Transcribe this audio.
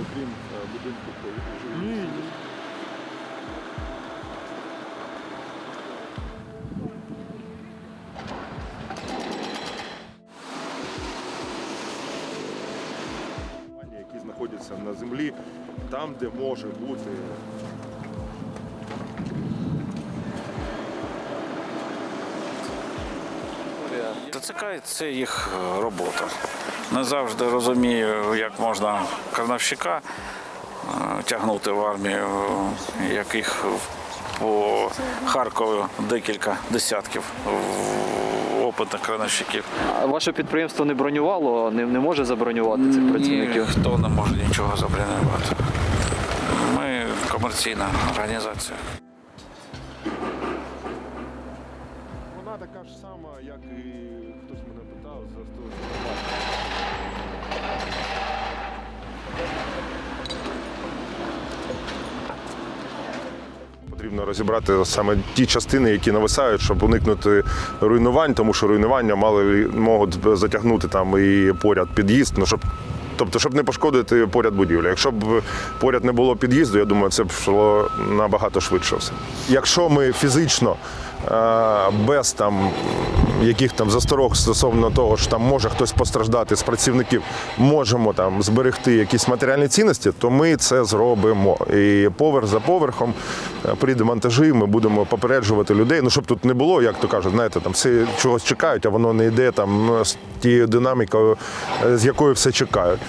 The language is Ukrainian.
окрім е, будинку Ні. які знаходяться на землі, там, де може бути ТЦК це їх е, робота. Не завжди розумію, як можна крановщика е, тягнути в армію, яких по Харкову декілька десятків опитних крановщиків. А ваше підприємство не бронювало, не, не може забронювати цих працівників? Ніхто не може нічого забронювати. Ми комерційна організація. Така ж сама, як і хтось мене питав за 100 Потрібно розібрати саме ті частини, які нависають, щоб уникнути руйнувань, тому що руйнування мали можуть затягнути там і поряд під'їзд. Ну щоб тобто, щоб не пошкодити поряд будівлі. Якщо б поряд не було під'їзду, я думаю, це б йшло набагато швидше все. Якщо ми фізично без там яких там засторог стосовно того, що там може хтось постраждати з працівників, можемо там зберегти якісь матеріальні цінності, то ми це зробимо. І поверх за поверхом е, при демонтажі ми будемо попереджувати людей. Ну щоб тут не було, як то кажуть, знаєте, там всі чогось чекають, а воно не йде там з тією динамікою, е, з якою все чекають.